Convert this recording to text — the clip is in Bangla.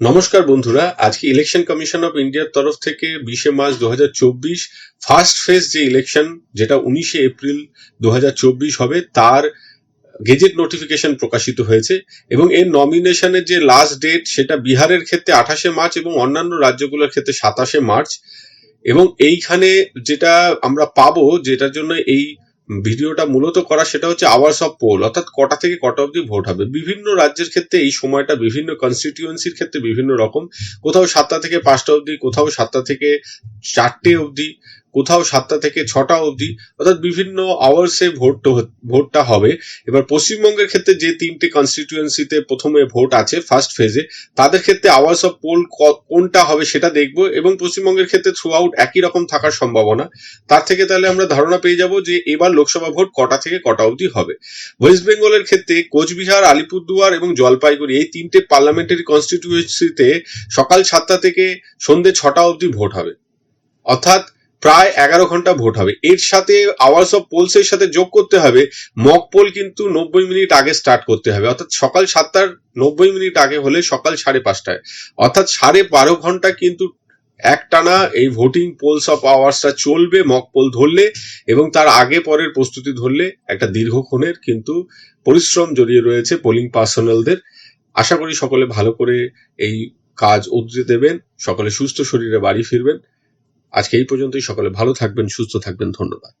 নমস্কার বন্ধুরা, আজকে ইলেকশন কমিশন অফ ইন্ডিয়ার তরফ থেকে বিশে মার্চ দু হাজার চব্বিশ ফার্স্ট ফেজ যে ইলেকশন যেটা উনিশে এপ্রিল দু হাজার চব্বিশ হবে, তার গেজেট নোটিফিকেশন প্রকাশিত হয়েছে এবং এর নমিনেশনের যে লাস্ট ডেট সেটা বিহারের ক্ষেত্রে আঠাশে মার্চ এবং অন্যান্য রাজ্যগুলোর ক্ষেত্রে সাতাশে মার্চ এবং এইখানে যেটা আমরা পাবো, যেটার জন্য এই ভিডিওটা মূলত করা সেটা হচ্ছে আওয়ার্স অফ পোল অর্থাৎ কটা থেকে কটা অব্দি ভোট হবে। বিভিন্ন রাজ্যের ক্ষেত্রে এই সময়টা বিভিন্ন কনস্টিটিউয়েন্সির ক্ষেত্রে বিভিন্ন রকম। কোথাও সাতটা থেকে পাঁচটা অবধি, কোথাও সাতটা থেকে চারটে অবধি কোথাও সাতটা থেকে ছটা অবধি, অর্থাৎ বিভিন্ন আওয়ার্সে ভোট ভোটটা হবে। এবার পশ্চিমবঙ্গের ক্ষেত্রে যে তিনটে কনস্টিটিউয়েন্সিতে প্রথমে ভোট আছে ফার্স্ট ফেজে তাদের ক্ষেত্রে আওয়ার্স অফ পোল কোনটা হবে সেটা দেখব এবং পশ্চিমবঙ্গের ক্ষেত্রে থ্রু আউট একই রকম থাকার সম্ভাবনা। তার থেকে তাহলে আমরা ধারণা পেয়ে যাব যে এবার লোকসভা ভোট কটা থেকে কটা অবধি হবে। ওয়েস্ট বেঙ্গলের ক্ষেত্রে কোচবিহার, আলিপুরদুয়ার এবং জলপাইগুড়ি, এই তিনটে পার্লামেন্টারি কনস্টিটিউয়েন্সিতে সকাল সাতটা থেকে সন্ধ্যে ছটা অবধি ভোট হবে। অর্থাৎ প্রায় এগারো ঘণ্টা ভোট হবে। এর সাথে আওয়ার্স অফ পোলসের সাথে যোগ করতে হবে। মক পোল কিন্তু নব্বই মিনিট আগে স্টার্ট করতে হবে। অর্থাৎ সকাল সাতটার নব্বই মিনিট আগে হলে সকাল সাড়ে পাঁচটায়। অর্থাৎ সাড়ে বারো ঘণ্টা কিন্তু একটানা এই ভোটিং পোলস অফ আওয়ার্সটা চলবে মক পোল ধরলে এবং তার আগে পরের প্রস্তুতি ধরলে একটা দীর্ঘক্ষণের কিন্তু পরিশ্রম জড়িয়ে রয়েছে পোলিং পার্সোনালদের আশা করি সকলে ভালো করে এই কাজ উদ্রে দেবেন। সকলে সুস্থ শরীরে বাড়ি ফিরবেন। আজকে এই পর্যন্তই। সকলে ভালো থাকবেন সুস্থ থাকবেন। ধন্যবাদ।